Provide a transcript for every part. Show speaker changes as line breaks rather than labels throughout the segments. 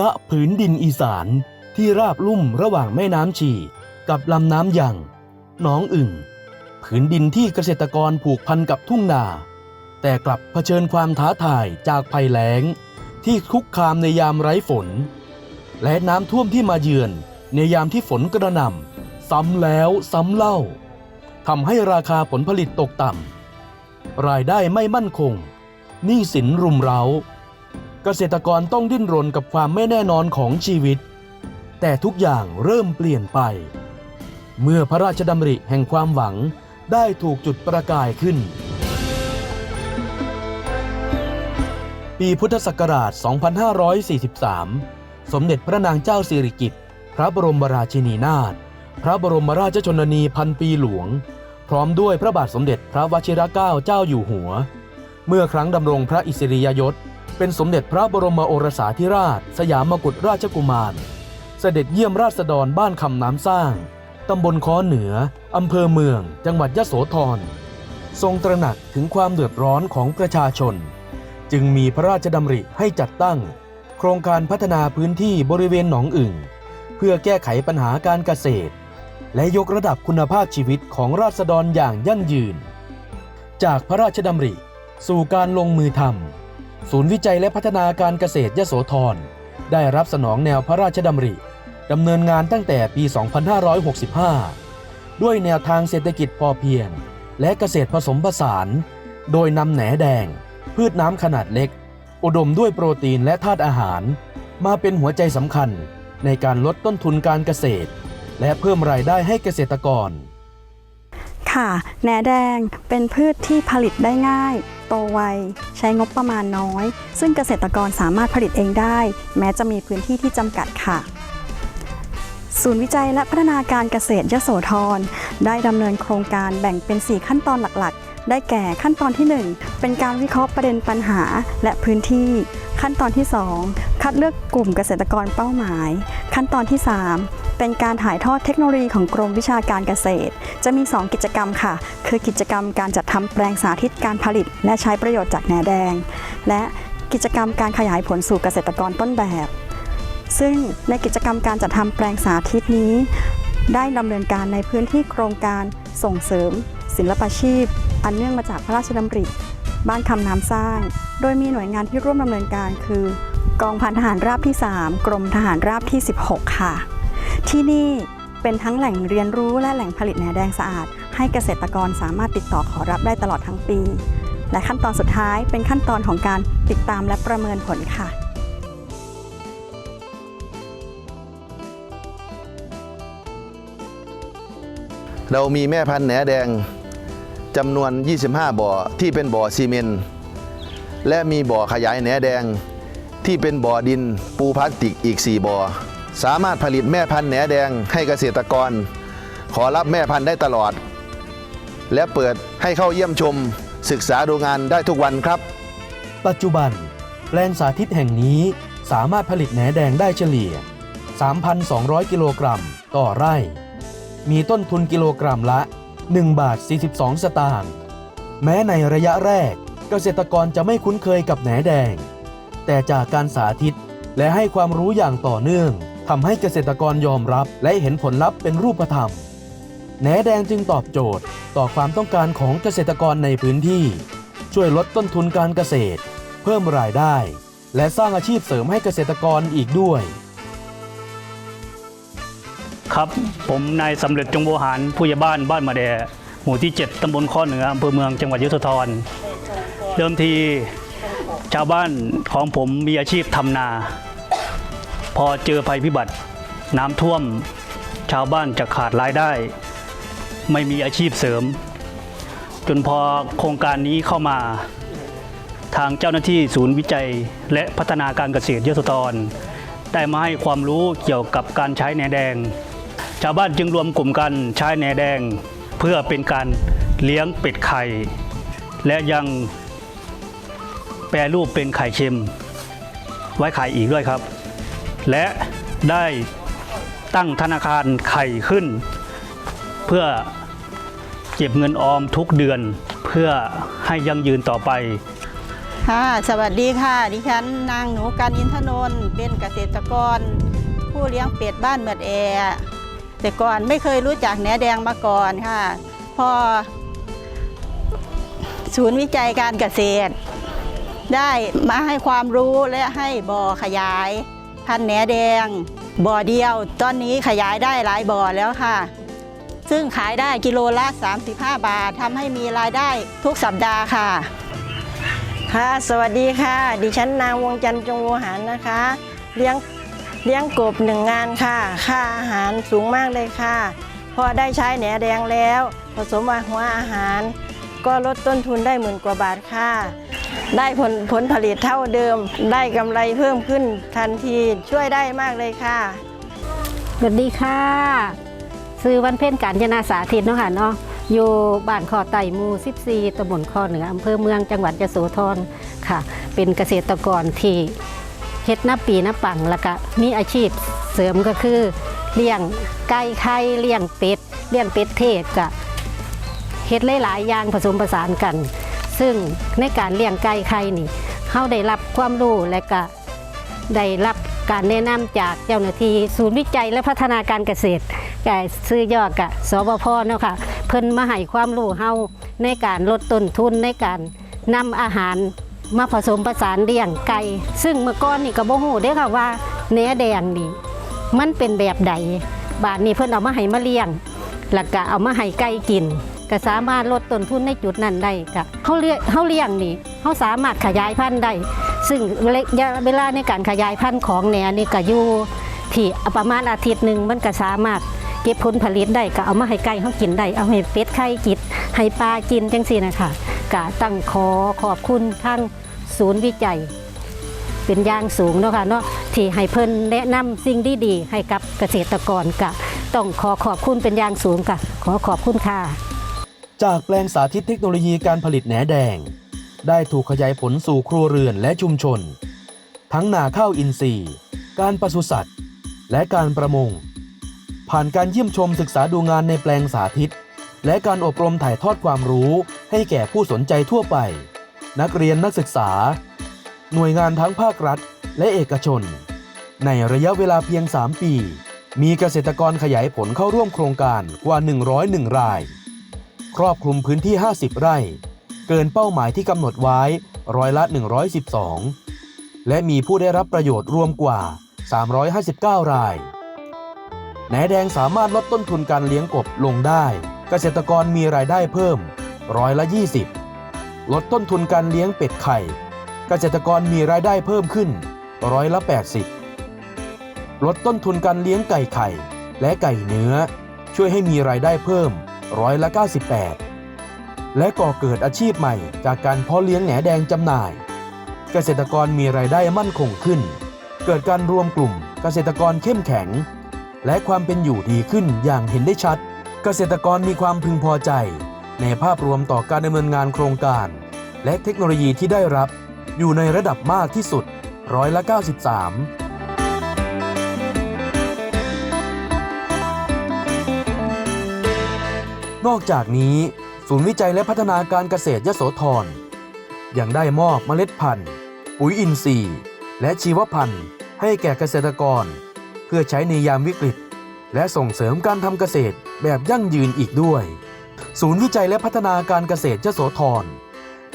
ณผืนดินอีสานที่ราบลุ่มระหว่างแม่น้ำชีกับลำน้ำยังหนองอึ่ง ผืนดินที่เกษตรกรผูกพันกับทุ่งนา แต่กลับเผชิญความท้าทายจากภัยแล้ง ที่คุกคามในยามไร้ฝน และน้ำท่วมที่มาเยือนในยามที่ฝนกระหน่ำซ้ำแล้วซ้ำเล่าทำให้ราคาผลผลิตตกต่ำรายได้ไม่มั่นคงหนี้สินรุมเร้า เกษตรกรต้องดิ้นรนกับความไม่แน่นอนของชีวิต แต่ทุกอย่างเริ่มเปลี่ยนไป เมื่อพระราชดำริแห่งความหวังได้ถูกจุดประกายขึ้น ปีพุทธศักราช 2543 สมเด็จพระนางเจ้าสิริกิติ์พระบรมราชินีนาถพระบรมราชชนนีพันปีหลวง พร้อมด้วยพระบาทสมเด็จพระวชิรเกล้าเจ้าอยู่หัว เมื่อครั้งดำรงพระอิสริยยศ เป็นสมเด็จพระบรมโอรสาธิราช สยามกุฎราชกุมาร เสด็จเยี่ยมราษฎรบ้านคำน้ำสร้าง ตำบลค้อเหนือ อำเภอเมือง จังหวัดยะโสธร ทรงตระหนักถึงความเดือดร้อนของประชาชน จึงมีพระราชดำริให้จัดตั้ง โครงการพัฒนาพื้นที่บริเวณหนองอึ่ง เพื่อแก้ไขปัญหาการเกษตร และยกระดับคุณภาพชีวิตของราษฎรอย่างยั่งยืน จากพระราชดำริ สู่การลงมือทำ ศูนย์วิจัยและพัฒนาการเกษตรยโสธรได้รับสนองแนวพระราชดำริดำเนินงานตั้งแต่ปี 2565 ด้วยแนวทางเศรษฐกิจพอเพียง และเกษตรผสมผสาน โดยนำแหนแดง พืชน้ำขนาดเล็ก อุดมด้วยโปรตีนและธาตุอาหาร มาเป็นหัวใจสำคัญในการลดต้นทุนการเกษตร และเพิ่มรายได้ให้เกษตรกร
ค่ะแหนแดงเป็นพืชที่ผลิตได้ง่าย โตไว ใช้งบประมาณน้อย ซึ่งเกษตรกรสามารถผลิตเองได้ แม้จะมีพื้นที่ที่จำกัดค่ะ ศูนย์วิจัยและพัฒนาการเกษตรยโสธรได้ดำเนินโครงการแบ่งเป็น 4 ขั้นตอนหลักๆ ได้แก่ขั้นตอนที่ 1 เป็นการวิเคราะห์ประเด็นปัญหาและพื้นที่ ขั้นตอนที่ 2 คัดเลือกกลุ่มเกษตรกรเป้าหมาย ขั้นตอนที่ 3 เป็นการถ่ายทอดเทคโนโลยีของกรมวิชาการเกษตร จะมี 2 กิจกรรมค่ะ คือกิจกรรมการจัดทำแปลงสาธิตการผลิต และใช้ประโยชน์จากแหนแดง และกิจกรรมการขยายผลสู่เกษตรกรต้นแบบ ซึ่งในกิจกรรมการจัดทำแปลงสาธิตนี้ ได้ดำเนินการในพื้นที่โครงการส่งเสริม ศิลปาชีพ อันเนื่องมาจากพระราชดำริ บ้านคำน้ำสร้าง โดยมีหน่วยงานที่ร่วมดำเนินการคือกองพันทหารราบที่ 3 กรมทหารราบที่ 16 ค่ะ ที่นี่เป็นทั้งแหล่งเรียนรู้และแหล่งผลิตแหนแดงสะอาด ให้เกษตรกรสามารถติดต่อขอรับได้ตลอดทั้งปี และขั้นตอนสุดท้ายเป็นขั้นตอนของการติดตามและประเมินผลค่ะ
เรามีแม่พันธุ์แหนแดงจำนวน 25 บ่อที่เป็นบ่อซีเมนต์และมีบ่อขยายแหนแดงที่เป็นบ่อดินปูพลาสติกอีก 4 บ่อ สามารถผลิตแม่พันธุ์แหนแดงให้เกษตรกร ขอรับแม่พันธุ์ได้ตลอด และเปิดให้เข้าเยี่ยมชมศึกษาดูงานได้ทุกวันครับ
ปัจจุบันแปลงสาธิตแห่งนี้สามารถผลิตแหนแดงได้เฉลี่ย 3,200 กิโลกรัมต่อไร่ มีต้นทุนกิโลกรัมละ 1 บาท 42 สตางค์แม้ในระยะแรกเกษตรกรจะไม่คุ้นเคยกับแหนแดง แต่จากการสาธิตและให้ความรู้อย่างต่อเนื่อง ทำให้เกษตรกรยอมรับและเห็นผลลัพธ์เป็นรูปธรรมแหนแดงจึงตอบโจทย์ต่อความต้องการของเกษตรกรในพื้นที่ ช่วยลดต้นทุนการเกษตร เพิ่มรายได้ และสร้างอาชีพเสริมให้เกษตรกรอีกด้วย
ครับผมนายสำเร็จจงโวหารผู้ใหญ่บ้านบ้านมาแดหมู่ที่ 7ตำบลข้อเหนืออำเภอเมืองจังหวัดยโสธรเดิมทีชาวบ้านของผมมีอาชีพทำนา พอเจอภัยพิบัติ น้ำท่วม ชาวบ้านจะขาดรายได้ ไม่มีอาชีพเสริม จนพอโครงการนี้เข้ามา ทางเจ้าหน้าที่ศูนย์วิจัย และพัฒนาการเกษตรยโสธรได้มาให้ความรู้เกี่ยวกับการใช้แหนแดง ชาวบ้านจึงรวมกลุ่มกันใช้แหนแดง เพื่อเป็นการเลี้ยงเป็ดไข่ และยังแปรรูปเป็นไข่เค็ม ไว้ขายอีกด้วยครับ และได้ตั้งธนาคารไข่ขึ้น เพื่อเก็บเงินออมทุกเดือนเพื่อให้ยั่งยืนต่อไป
ค่ะสวัสดีค่ะ ดิฉันนางหนูการอินทนนท์เป็นเกษตรกร ผู้เลี้ยงเป็ดบ้านเมือดแอร์แต่ก่อนไม่เคยรู้จักแหนแดงมาก่อนค่ะ พอ ศูนย์วิจัยการเกษตร ได้มาให้ความรู้และให้บ่อขยาย พันธุ์แหนแดง บ่อเดียว ตอนนี้ขยายได้หลายบ่อแล้วค่ะ ซึ่งขายได้กิโลละ 35 บาททำให้มีรายได้ทุกสัปดาห์ค่ะ
ค่ะ สวัสดีค่ะ ดิฉันนางวงจันทร์จงโวหารนะคะ เลี้ยงเลี้ยงกบหนึ่งงานค่ะ ค่าอาหารสูงมากเลยค่ะ พอได้ใช้แหนแดงแล้ว ผสมหัวอาหาร ก็ลดต้นทุนได้หมื่นกว่าบาทค่ะ ได้ผลผลผลิตเท่าเดิม ได้กำไรเพิ่มขึ้นทันทีช่วยได้มากเลยค่ะ
สวัสดีค่ะ ซื้อวันเพ่นการจนาสาธิตเนาะค่ะเนาะอยู่บ้านคอไต่มู14ตำบลคอเหนืออำเภอเมืองจังหวัดยโสธรค่ะ เป็นเกษตรกรที่เฮ็ดน้าปีน้าปังแล้วก็มีอาชีพเสริมก็คือเลี้ยงไก่ไข่เลี้ยงเป็ดเลี้ยงเป็ดเทศกะเฮ็ดหลายๆอย่างผสมผสานกัน ซึ่งในการเลี้ยงไก่ไข่นี่เขาได้รับความรู้และก็ได้รับการแนะนำจากเจ้าหน้าที่ศูนย์วิจัยและพัฒนาการเกษตรก่ซื้อย่อกะสบพเนาะค่ะเพิ่นมาให้ความรู้เฮาในการลดต้นทุนในการนำอาหารมาผสมผสานเลี้ยงไก่ซึ่งเมื่อก่อนนี่ก็บ่ฮู้เด้ค่ะว่าเนื้อแดงนี่มันเป็นแบบใดบาดนี้เพิ่นเอามาให้มาเลี้ยงแล้วก็เอามาให้ไก่กิน ก็สามารถลดต้นทุนในจุดนั้นได้ค่ะเขาเลี้ยงเขาเลี้ยงนี่เขาสามารถขยายพันธุ์ได้ ซึ่งระยะเวลาในการขยายพันธุ์ของแหนนี่ก็อยู่ที่ประมาณอาทิตย์หนึ่งมันก็สามารถเก็บผลผลิตได้ก็เอามาให้ไก่เขากินได้ เอาให้เป็ดไข่กินให้ปลากินจังซี่นะคะก็ตั้งขอขอบคุณทั้งศูนย์วิจัย เป็นย่างสูงเนาะค่ะเนาะที่ให้เพิ่นแนะนำสิ่งดีๆให้กับเกษตรกรกะต้องขอขอบคุณเป็นอย่างสูงค่ะขอขอบคุณค่ะ
จากแปลงสาธิตเทคโนโลยีการผลิตแหนแดง ได้ถูกขยายผลสู่ครัวเรือนและชุมชน ทั้งนาข้าวอินทรีย์ การปศุสัตว์ และการประมง ผ่านการเยี่ยมชมศึกษาดูงานในแปลงสาธิต และการอบรมถ่ายทอดความรู้ให้แก่ผู้สนใจทั่วไป นักเรียนนักศึกษา หน่วยงานทั้งภาครัฐ และเอกชน ในระยะเวลาเพียง 3 ปี มีเกษตรกรขยายผลเข้าร่วมโครงการกว่า 101 ราย ครอบคลุมพื้นที่ 50 ไร่ เกินเป้าหมายที่กำหนดไว้ร้อยละ 112 และมีผู้ได้รับประโยชน์รวมกว่า 359 รายแหนแดงสามารถลดต้นทุนการเลี้ยงกบลงได้ เกษตรกรมีรายได้เพิ่มร้อยละ 20 ลดต้นทุนการเลี้ยงเป็ดไข่ เกษตรกรมีรายได้เพิ่มขึ้นร้อยละ 80 ลดต้นทุนการเลี้ยงไก่ไข่ และไก่เนื้อ ช่วยให้มีรายได้เพิ่ม ร้อยละ 98 และก่อเกิดอาชีพใหม่จากการเพาะเลี้ยงแหนแดงจำหน่าย เกษตรกรมีรายได้มั่นคงขึ้น เกิดการรวมกลุ่มเกษตรกรเข้มแข็ง และความเป็นอยู่ดีขึ้นอย่างเห็นได้ชัด เกษตรกรมีความพึงพอใจ ในภาพรวมต่อการดำเนินงานโครงการ และเทคโนโลยีที่ได้รับ อยู่ในระดับมากที่สุดร้อยละ 93 นอกจากนี้ ศูนย์วิจัยและพัฒนาการเกษตรยโสธรยังได้มอบเมล็ดพันธุ์ ปุ๋ยอินทรีย์ และชีวพันธุ์ ให้แก่เกษตรกร เพื่อใช้ในยามวิกฤต และส่งเสริมการทำเกษตรแบบยั่งยืนอีกด้วย ศูนย์วิจัยและพัฒนาการเกษตรยโสธร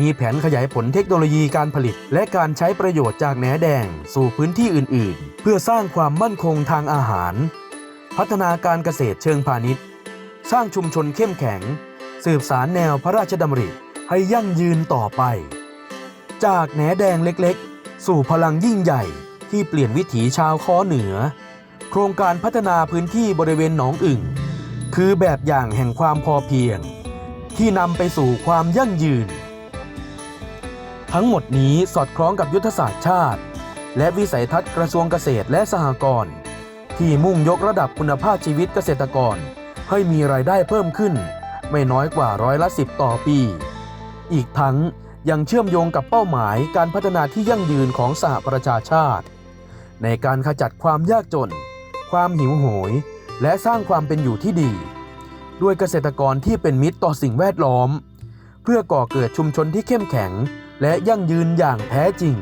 มีแผนขยายผลเทคโนโลยีการผลิต และการใช้ประโยชน์จากแหนแดง สู่พื้นที่อื่น ๆ เพื่อสร้างความมั่นคงทางอาหาร พัฒนาการเกษตรเชิงพาณิชย์ สร้างชุมชนเข้มแข็ง สืบสารแนวพระราชดำริให้ยั่งยืนต่อไป จากแหนแดงเล็กๆ สู่พลังยิ่งใหญ่ที่เปลี่ยนวิถีชาวค้อเหนือ โครงการพัฒนาพื้นที่บริเวณหนองอึ่ง คือแบบอย่างแห่งความพอเพียง ที่นำไปสู่ความยั่งยืน ทั้งหมดนี้สอดคล้องกับยุทธศาสตร์ชาติ และวิสัยทัศน์กระทรวงเกษตรและสหกรณ์ที่มุ่งยกระดับคุณภาพชีวิตเกษตรกร ให้มีรายได้เพิ่มขึ้น ไม่น้อยกว่าร้อยละสิบต่อปี อีกทั้งยังเชื่อมโยงกับเป้าหมายการพัฒนาที่ยั่งยืนของสหประชาชาติ ในการขจัดความยากจน ความหิวโหย และสร้างความเป็นอยู่ที่ดี ด้วยเกษตรกรที่เป็นมิตรต่อสิ่งแวดล้อม เพื่อก่อเกิดชุมชนที่เข้มแข็ง และยั่งยืนอย่างแท้จริง